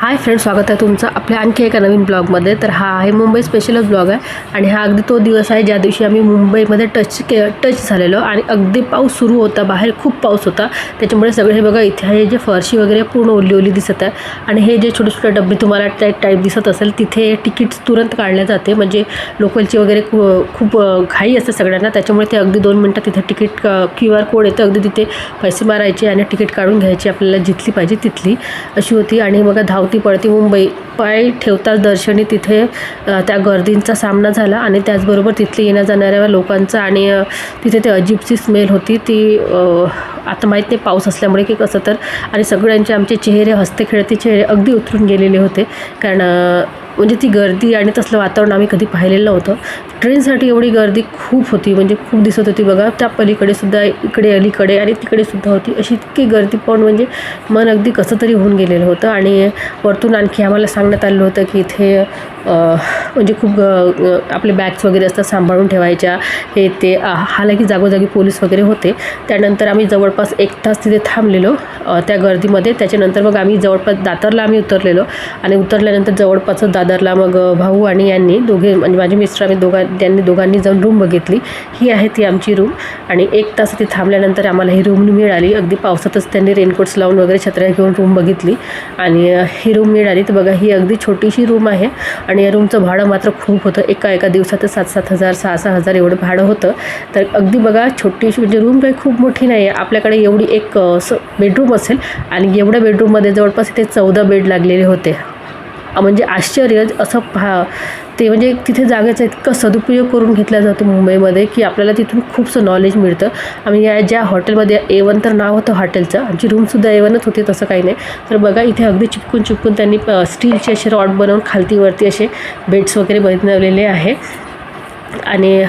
Hi friend स्वागत आहे तुमचं आपल्या आणखी एका नवीन ब्लॉगमध्ये. तर हा आहे मुंबई स्पेशलच ब्लॉग आहे आणि हा अगदी तो दिवस आहे ज्या दिवशी आम्ही मुंबईमध्ये टच के टच झालेलो आणि अगदी पाऊस सुरू होता बाहेर खूप पाऊस होता. त्याच्यामुळे सगळे हे बघा इथे हे जे फरशी वगैरे पूर्ण ओली ओली दिसत आहे आणि हे जे छोटे छोटे डबे तुम्हाला त्या टाईप दिसत असेल तिथे तिकीट्स तुरंत काढले जाते. म्हणजे लोकलची वगैरे खूप घाई असते सगळ्यांना. त्याच्यामुळे ते अगदी दोन मिनटात तिथे तिकीट क्यू आर कोड येतं. अगदी तिथे पैसे मारायचे आणि तिकीट काढून घ्यायची आपल्याला जिथली पाहिजे तिथली अशी होती. आणि मग धावती पळती मुंबई पाय ठेवताच दर्शनी तिथे त्या गर्दींचा सामना झाला आणि त्याचबरोबर तिथले येण्या जाणाऱ्या लोकांचा आणि तिथे ते अजिबची स्मेल होती. ती आता माहीत नाही पाऊस असल्यामुळे की कसं तर. आणि सगळ्यांचे आमचे चेहरे हसते खेळते चेहरे अगदी उतरून गेलेले होते. कारण म्हणजे ती गर्दी आणि तसलं वातावरण आम्ही कधी पाहिलेलं नव्हतं. ट्रेनसाठी एवढी गर्दी खूप होती म्हणजे खूप दिसत होती बघा. त्या पलीकडे सुद्धा इकडे अलीकडे आणि तिकडे सुद्धा होती. अशी इतकी गर्दी पण म्हणजे मन अगदी कसं तरी होऊन गेलेलं होतं आणि वरतून आणखी आम्हाला सांगण्यात आलं होतं की इथे म्हणजे खूप आपले बॅग्स वगैरे असतात सांभाळून ठेवायच्या हे ते अ, जागोजागी पोलीस वगैरे होते. त्यानंतर आम्ही जवळपास एक तास तिथे थांबलेलो त्या गर्दीमध्ये. त्याच्यानंतर मग आम्ही जवळपास दादरला आम्ही उतरलेलो आणि उतरल्यानंतर जवळपासच दादरला मग भाऊ आणि यांनी दोघे म्हणजे माझे मिस्टर आम्ही दोघां त्यांनी दोघांनी जाऊन रूम बघितली. ही आहे ती आमची रूम आणि एक तास ती थांबल्यानंतर आम्हाला ही रूम मिळाली. अगदी पावसातच त्यांनी रेनकोट्स लावून वगैरे छत्र्या घेऊन रूम बघितली आणि ही रूम मिळाली. तर बघा ही अगदी छोटीशी रूम आहे आणि या रूमचं भाडं मात्र खूप होतं. एका एका दिवसात सात सात हजार सहा सहा हजार एवढं भाडं होतं. तर अगदी बघा छोटीशी म्हणजे रूम काही खूप मोठी नाही आहे आपल्याकडे एवढी एक असं बेडरूम असेल आणि एवढ्या बेडरूममध्ये जवळपास इथे चौदा बेड लागलेले होते. म्हणजे आश्चर्य असं पहा. ते म्हणजे तिथे जागेचा इतका सदुपयोग करून घेतला जातो मुंबईमध्ये की आपल्याला तिथून खूपसं नॉलेज मिळतं. आम्ही या ज्या हॉटेलमध्ये ए वन तर नाव होतं हॉटेलचं आमची रूमसुद्धा ए वनच होती तसं काही नाही. तर बघा इथे अगदी चिपकून चिपकून त्यांनी प- स्टीलचे असे रॉड बनवून खालतीवरती असे बेड्स वगैरे बनवलेले आहे. आणि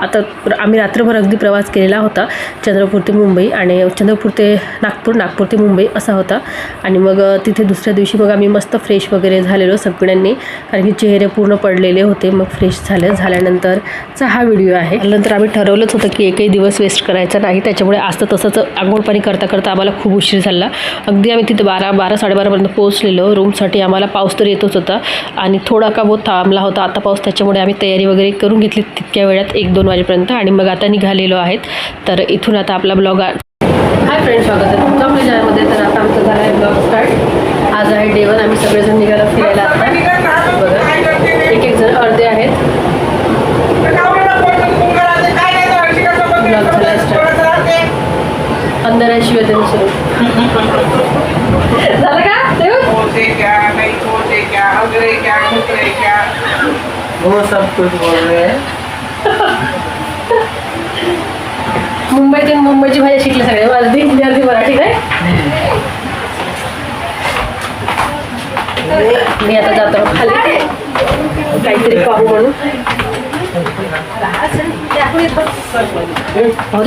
आता आम्ही रात्रभर अगदी प्रवास केलेला होता चंद्रपूर ते मुंबई. आणि चंद्रपूर ते नागपूर नागपूर ते मुंबई असा होता. आणि मग तिथे दुसऱ्या दिवशी मग आम्ही मस्त फ्रेश वगैरे झालेलो सगळ्यांनी. कारण की चेहरे पूर्ण पडलेले होते मग फ्रेश झाले. झाल्यानंतरचा हा व्हिडिओ आहे. नंतर आम्ही ठरवलंच होतं की एकही दिवस वेस्ट करायचा नाही. त्याच्यामुळे आज तर तसंच आंघोळ पाणी करता करता आम्हाला खूप उशीर झाला. अगदी आम्ही तिथे बारा बारा साडेबारापर्यंत पोहोचलेलो. रूमसाठी आम्हाला पाऊस तर येतच होता. आणि थोडा का बहुत थांबला होता. आता पाऊस त्याच्यामुळे आम्ही तयारी वगैरे करून घेतली. तितक्या वेळात एक दोन वाजेपर्यंत आणि मग आता निघालेलो आहेत. तर इथून आता आपला ब्लॉग हाय फ्रेंड स्वागत आहे तुमचं. आपल्या चॅनलमध्ये तर आता आमचं झालं आहे ब्लॉग स्टार्ट आज आहे डेवन आम्ही सगळेजण निघालो फिरायला बघा एक एक जण अर्धे आहेत. ब्लॉग झाला स्टार्ट अंधाराशिवाय त्यांनी सुरू. झालं का? वो सब कुछ हो बोल रहे हैं। मुंबईतून मुंबईची भाषा शिकले सगळे. अर्धी हिंदी अर्धी मराठी काय? मी आता जातो. खाली. काहीतरी पाहू म्हणून.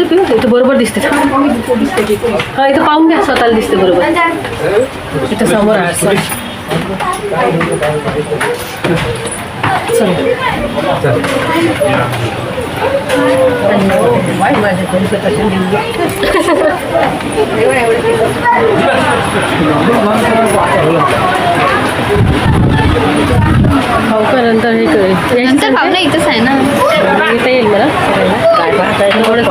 पिऊ इथं बरोबर दिसते. हा इथं पाहून घ्या स्वतःला दिसते बरोबर. इथं समोर आहे नंतर हे करेल. नंतर खाऊ ना? इथंच आहे ना. इथं येईल मला. काय पाहताय थोडंच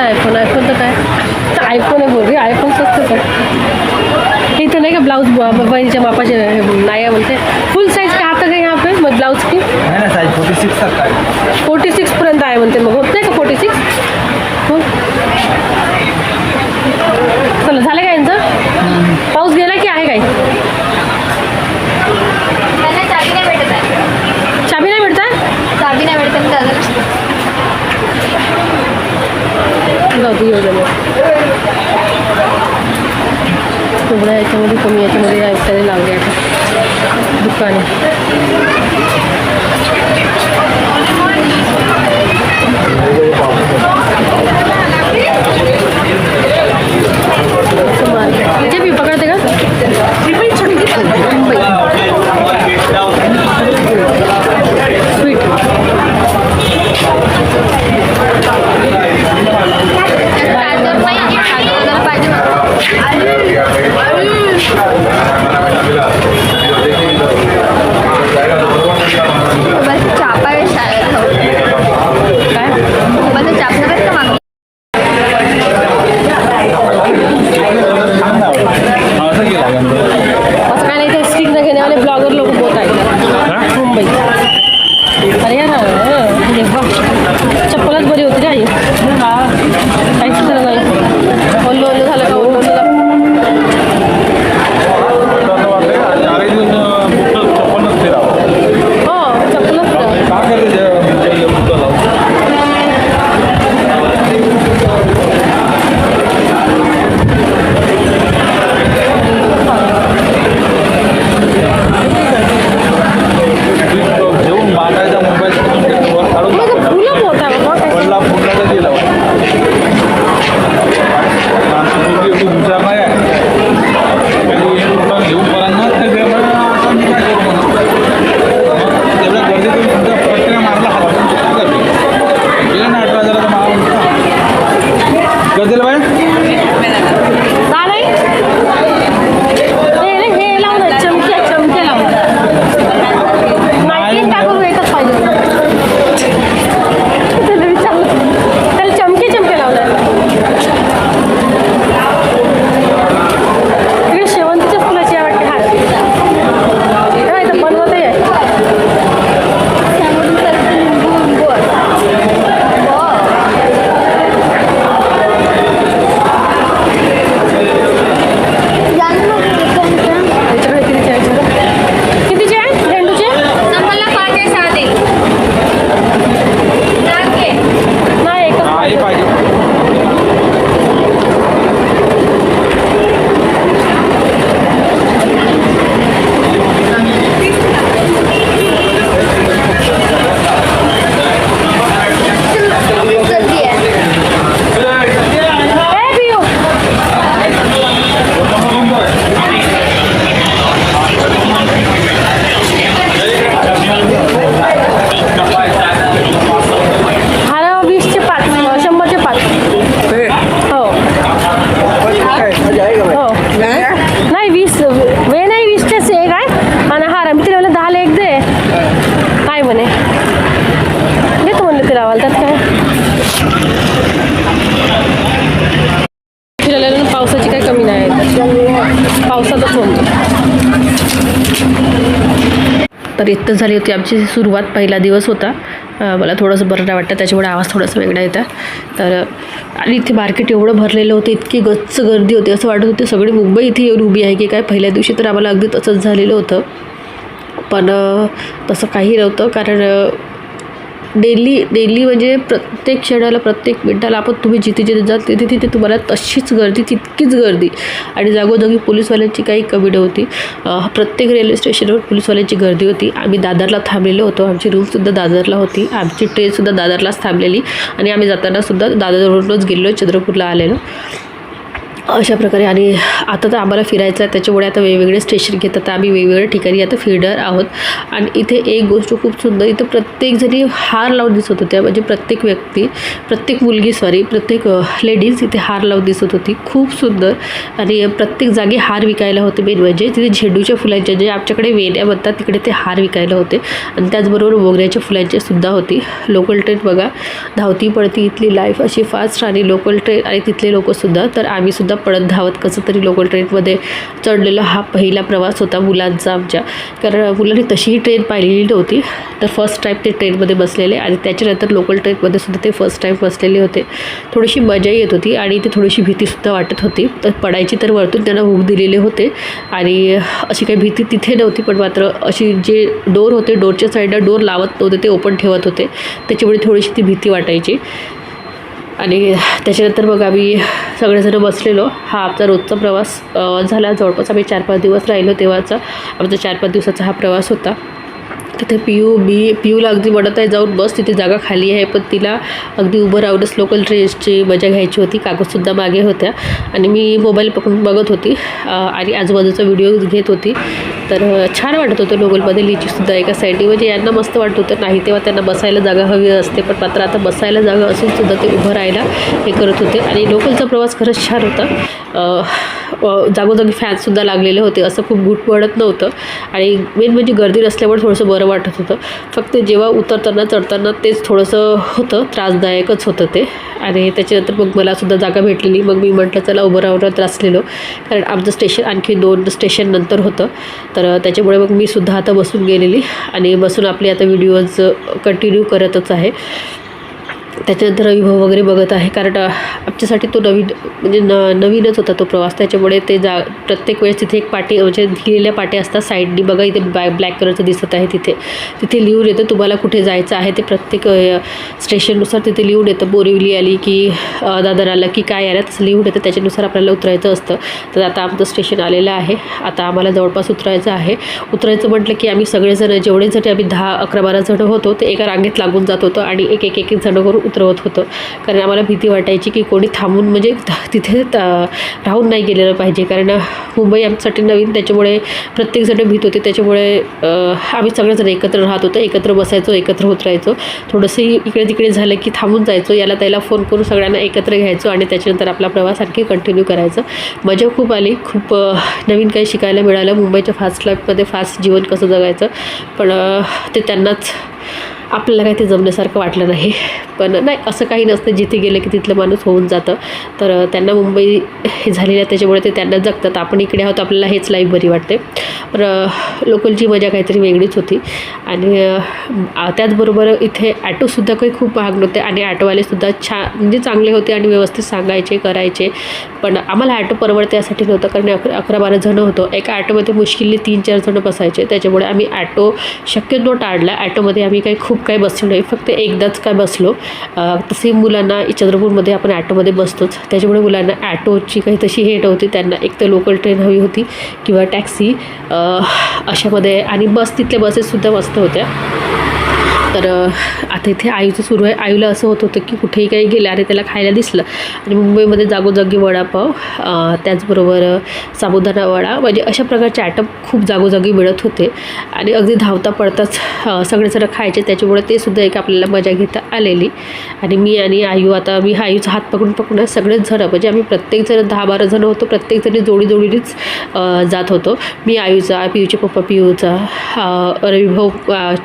आयफोन आयफोन तर काय? आयफोन आहे बोलली आयफोन स्वस्त आहे इथं नाही का ब्लाउज बहिणीच्या मापाचे नाही आहे म्हणते फुल साईज का आता काही यहाँ पे मग ब्लाउज की? है ना साइज फोर्टी सिक्स तक का है फोर्टी सिक्स पर्यंत आहे म्हणते मग. होत नाही का फोर्टी सिक्स हो. चला झालं का यांचं? पाऊस गेला की आहे काही? त्यांना चाबी नाही भेटत आहे. चाबी नाही भेटत आहे चाबी नाही भेटत आहे दादा जाऊ दे येऊ दे याच्यामध्ये कमी याच्यामध्ये या त्याने आता. दुकाने. मार्केट. इथे बी पकडते का? देतो म्हणलं तिला वाल त्यात काय? फिरायला पावसाची काही कमी नाही आहे. पावसातच म्हणतो तर इथं झाली होती आमची सुरुवात पहिला दिवस होता. मला थोडंसं बरं नाही वाटतं त्याच्यामुळे आवाज थोडासा वेगळा येतात तर आणि इथे मार्केट एवढं भरलेलं होतं इतकी गच्च गर्दी होती असं वाटत होतं सगळी मुंबई इथे येऊन उभी आहे की काय पहिल्या दिवशी तर आम्हाला अगदी तसंच झालेलं होतं. पण तसं काही नव्हतं कारण डेली डेली म्हणजे प्रत्येक क्षणाला प्रत्येक मिनिटाला आपण तुम्ही जिथे जिथे जात तिथे तिथे तुम्हाला तशीच गर्दी तितकीच गर्दी. आणि जागोजागी पोलीसवाल्यांची काही कमी नव्हती. प्रत्येक रेल्वे स्टेशनवर पोलीसवाल्यांची गर्दी होती. आम्ही दादरला थांबलेलो होतो. आमची रूमसुद्धा दादरला होती. आमची ट्रेनसुद्धा दादरलाच थांबलेली. आणि आम्ही जातानासुद्धा दादरवरूनच गेलेलो चंद्रपूरला आलेलो. अशा प्रकारे आणि आता तर आम्हाला फिरायचं आहे त्याच्यामुळे आता वेगवेगळे स्टेशन घेतात. तर आम्ही वेगवेगळ्या ठिकाणी आता फिरणार आहोत. आणि इथे एक गोष्ट खूप सुंदर इथं प्रत्येकजणी हार लावून दिसत होत्या. म्हणजे प्रत्येक व्यक्ती प्रत्येक मुलगी सॉरी प्रत्येक लेडीज इथे हार लावून दिसत होती. खूप सुंदर. आणि प्रत्येक जागी हार विकायला होते. मेन म्हणजे तिथे झेंडूच्या फुलांच्या जे आमच्याकडे वेण्या म्हणतात तिकडे ते हार विकायला होते. आणि त्याचबरोबर मोगऱ्याच्या फुलांचे सुद्धा होती. लोकल ट्रेन बघा. धावती पडती इथली लाईफ अशी फास्ट आणि लोकल ट्रेन आणि तिथले लोकसुद्धा तर आम्हीसुद्धा पडत धावत कसं तरी लोकल ट्रेनमध्ये चढलेला हा पहिला प्रवास होता मुलांचा आमच्या. कारण मुलांनी तशीही ट्रेन पाहिलेली नव्हती तर फर्स्ट टाईम ते ट्रेनमध्ये बसलेले आणि त्याच्यानंतर लोकल ट्रेनमध्ये सुद्धा ते फर्स्ट टाईम बसलेले होते. थोडीशी मजा येत होती आणि ते थोडीशी भीतीसुद्धा वाटत होती. तर पडायची तर वरतून त्यांना हुक दिलेले होते आणि अशी काही भीती तिथे नव्हती पण मात्र अशी जे डोर होते डोरच्या साईडला डोर लावत नव्हते ते ओपन ठेवत होते. त्याच्यामुळे थोडीशी ती भीती वाटायची. आणि त्याच्यानंतर मग आम्ही सगळेजण बसलेलो. हा आमचा रोजचा प्रवास झाला. जवळपास आम्ही चार पाच दिवस राहिलो तेव्हाचा. आमचा चार पाच दिवसाचा हा प्रवास होता. तिथे पियू बी पियूला अगदी वडत आहे जाऊन बस तिथे जागा खाली आहे पण तिला अगदी उभं राहूनच लोकल ट्रेनची मजा घ्यायची होती कागदसुद्धा मागे होत्या. आणि मी मोबाईल पकडून बघत होती आणि आजूबाजूचा व्हिडिओ घेत होती. तर छान वाटत होतं लोकलमध्ये लिचीसुद्धा एका साईडने म्हणजे यांना मस्त वाटत होतं नाही तेव्हा त्यांना बसायला जागा हवी असते पण मात्र आता बसायला जागा असून सुद्धा ते उभं राहायला हे करत होते. आणि लोकलचा प्रवास खरंच छान होता. जागोजागी फॅनसुद्धा लागलेले होते असं खूप गुट पडत नव्हतं. आणि मेन म्हणजे गर्दी नसल्यामुळे थोडंसं बरं वाटत होतं. फक्त जेव्हा उतरताना चढताना तेच थोडंसं होतं त्रासदायकच होतं ते. आणि त्याच्यानंतर मग मला सुद्धा जागा भेटलेली. मग मी म्हटलं चला उभं राहून त्रासलेलो कारण आमचं स्टेशन आणखी दोन स्टेशन नंतर होतं. तर त्याच्यामुळे मग मी सुद्धा आता बसून गेलेली. आणि बसून आपले आता व्हिडिओज कंटिन्यू करतच आहे. त्याच्यानंतर विभव वगैरे बघत आहे कारण आमच्यासाठी तो नवीन म्हणजे न नवीनच होता तो प्रवास. त्याच्यामुळे ते जा प्रत्येक वेळेस तिथे एक पाटी म्हणजे लिहिलेल्या पाट्या असतात साईडनी. बघा इथे बॅ ब्लॅक कलरचं दिसत आहे तिथे. तिथे लिहून येतं तुम्हाला कुठे जायचं आहे ते प्रत्येक स्टेशननुसार तिथे लिहून येतं. बोरिवली आली की दादर आलं की काय आलं तसं लिहून येतं. त्याच्यानुसार आपल्याला उतरायचं असतं. तर आता आमचं स्टेशन आलेलं आहे. आता आम्हाला जवळपास उतरायचं आहे. उतरायचं म्हटलं की आम्ही सगळेजण जेवढे जण आम्ही दहा अकरा बारा जण होतो ते एका रांगेत लागून जात होतो आणि एक एक एक एक जण करून उतरवत होतं. कारण आम्हाला भीती वाटायची की कोणी थांबून म्हणजे तिथे त- राहून नाही गेलेलं पाहिजे. कारण मुंबई आमच्यासाठी नवीन त्याच्यामुळे प्रत्येकजण भीत होते. त्याच्यामुळे आम्ही सगळेजण एकत्र राहत होतो. एकत्र बसायचो एकत्र उतरायचो. थोडंसं इकडे तिकडे झालं की थांबून जायचो. याला त्याला फोन करून सगळ्यांना एकत्र घ्यायचो आणि त्याच्यानंतर आपला प्रवास आणखी कंटिन्यू करायचं. मजा खूप आली. खूप नवीन काही शिकायला मिळालं. मुंबईच्या फास्ट लाईफमध्ये फास्ट जीवन कसं जगायचं. पण ते त्यांनाच आपल्याला काही ते जमण्यासारखं वाटलं नाही. पण नाही असं काही नसतं. जिथे गेलं की तिथलं माणूस होऊन जातं. तर त्यांना मुंबई हे झालेलं आहे. त्याच्यामुळे ते त्यांना जगतात. आपण इकडे आहोत आपल्याला हेच लाईफ बरी वाटते. पण लोकलची मजा काहीतरी वेगळीच होती. आणि त्याचबरोबर इथे ॲटोसुद्धा काही खूप महाग नव्हते. आणि ॲटोवालेसुद्धा छान म्हणजे चांगले होते आणि व्यवस्थित सांगायचे करायचे. पण आम्हाला ॲटो परवडते यासाठी नव्हतं. कारण अकरा अकरा बारा जणं होतो. एका ॲटोमध्ये मुश्किलने तीन चार जणं बसायचे. त्याच्यामुळे आम्ही ॲटो शक्यतो टाळला. ॲटोमध्ये आम्ही काही खूप काही बसलो नाही फक्त एकदाच काय बसलो. तसे मुलांना चंद्रपूरमध्ये आपण ॲटोमध्ये बसतोच. त्याच्यामुळे मुलांना ॲटोची काही तशी हेट होती त्यांना एक तर लोकल ट्रेन हवी होती किंवा टॅक्सी अशामध्ये आणि बस तिथल्या बसेससुद्धा मस्त होत्या. तर आता इथे आईचं सुरू आहे. आईला असं होत होतं की कुठेही काही गेलं अरे त्याला खायला दिसलं. आणि मुंबईमध्ये जागोजागी वडापाव त्याचबरोबर साबुदाणा वडा म्हणजे अशा प्रकारचे आयटम खूप जागोजागी मिळत होते. आणि अगदी धावता पडताच सगळे सगळं खायचे. त्याच्यामुळे ते सुद्धा एक आपल्याला मजा घेता आलेली. आणि मी आणि आयू आता मी आयूचा हात पकडून पकडून सगळेच जणं म्हणजे आम्ही प्रत्येकजण दहा बारा जण होतो. प्रत्येकजणी जोडी जोडीनेच जात होतो. मी आयूचा पियूचे पप्पा पियूचा रविभाऊ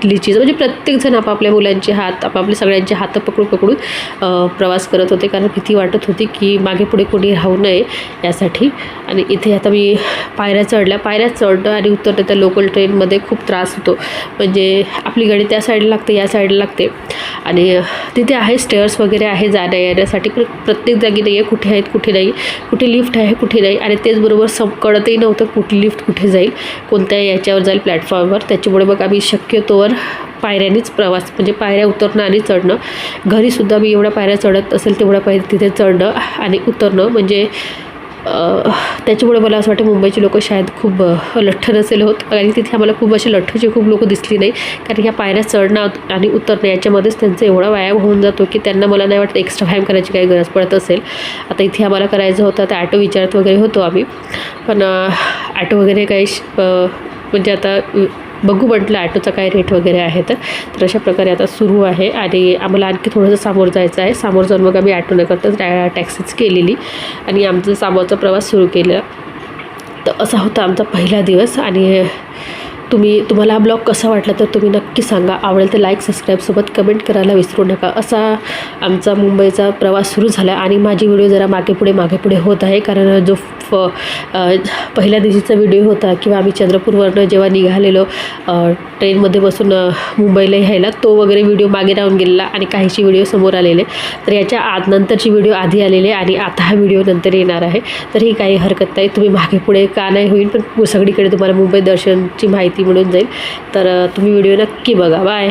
लिचीचा म्हणजे प्रत्येकजण आपापल्या मुलांचे हात आपापले सगळ्यांचे हात पकडून पकडून प्रवास करत होते. कारण भीती वाटत होती की मागे पुढे कोणी राहू नये यासाठी. आणि इथे आता मी पायऱ्या चढल्या. पायऱ्या चढणं आणि उतरणं त्या लोकल ट्रेनमध्ये खूप त्रास होतो. म्हणजे आपली गाडी त्या साईडला लागते या साईडला लागते. आणि तिथे आहे स्टेअर्स वगैरे आहे जाण्या येण्यासाठी. पण प्रत्येक जागी नाही आहे कुठे आहेत कुठे नाही. कुठे लिफ्ट आहे कुठे नाही. आणि तेचबरोबर सम कळतही नव्हतं कुठली लिफ्ट कुठे जाईल. कोणत्या याच्यावर जाईल प्लॅटफॉर्मवर त्याच्यामुळे मग आम्ही शक्यतोवर पायऱ्यानेच प्रवास म्हणजे पायऱ्या उतरणं आणि चढणं. घरीसुद्धा मी एवढ्या पायऱ्या चढत असेल तेवढ्या पायऱ्या तिथे चढणं आणि उतरणं. म्हणजे त्याच्यामुळे मला असं वाटतं मुंबईची लोकं शायद खूप लठ्ठ नसेल होत. आणि तिथे आम्हाला खूप असे लठ्ठचे खूप लोक दिसली नाही. कारण ह्या पायऱ्या चढणं आणि उतरणं याच्यामध्येच त्यांचा एवढा व्यायाम होऊन जातो की त्यांना मला नाही वाटतं एक्स्ट्रा व्यायाम करायची काही गरज पडत असेल. आता इथे आम्हाला करायचं होतं तर ॲटो विचारत वगैरे होतो आम्ही. पण ॲटो वगैरे काही श- म्हणजे आता बघू म्हटलं ॲटोचा काय रेट वगैरे आहे तर. तर अशा प्रकारे आता सुरू आहे आणि आम्हाला आणखी थोडंसं सामोर जायचं आहे. सामोर जाऊन मग आम्ही ॲटो न करताच टॅक्सीच केलेली आणि आमचा सामोरचा प्रवास सुरू केला. तर असा होता आमचा पहिला दिवस आणि तुम्ही तुम्हाला हा ब्लॉग कसा वाटला तर तुम्ही नक्की सांगा. आवडेल तर लाईक सबस्क्राईबसोबत कमेंट करायला विसरू नका. असा आमचा मुंबईचा प्रवास सुरू झाला आणि माझी व्हिडिओ जरा मागे पुढे मागे पुढे होत आहे. कारण जो फ पहिल्या दिवशीचा व्हिडिओ होता किंवा आम्ही चंद्रपूरवरनं जेव्हा निघालेलो ट्रेनमध्ये बसून मुंबईला यायला तो वगैरे व्हिडिओ मागे राहून गेलेला आणि काहीशी व्हिडिओ समोर आलेले. तर याच्या आत नंतरची व्हिडिओ आधी आलेले आणि आता हा व्हिडिओ नंतर येणार आहे. तर ही काही हरकत नाही. तुम्ही मागे पुढे का नाही होईल पण सगळीकडे तुम्हाला मुंबई दर्शनची माहिती मिळून जाईल. तर तुम्ही व्हिडिओ नक्की बघा. बाय.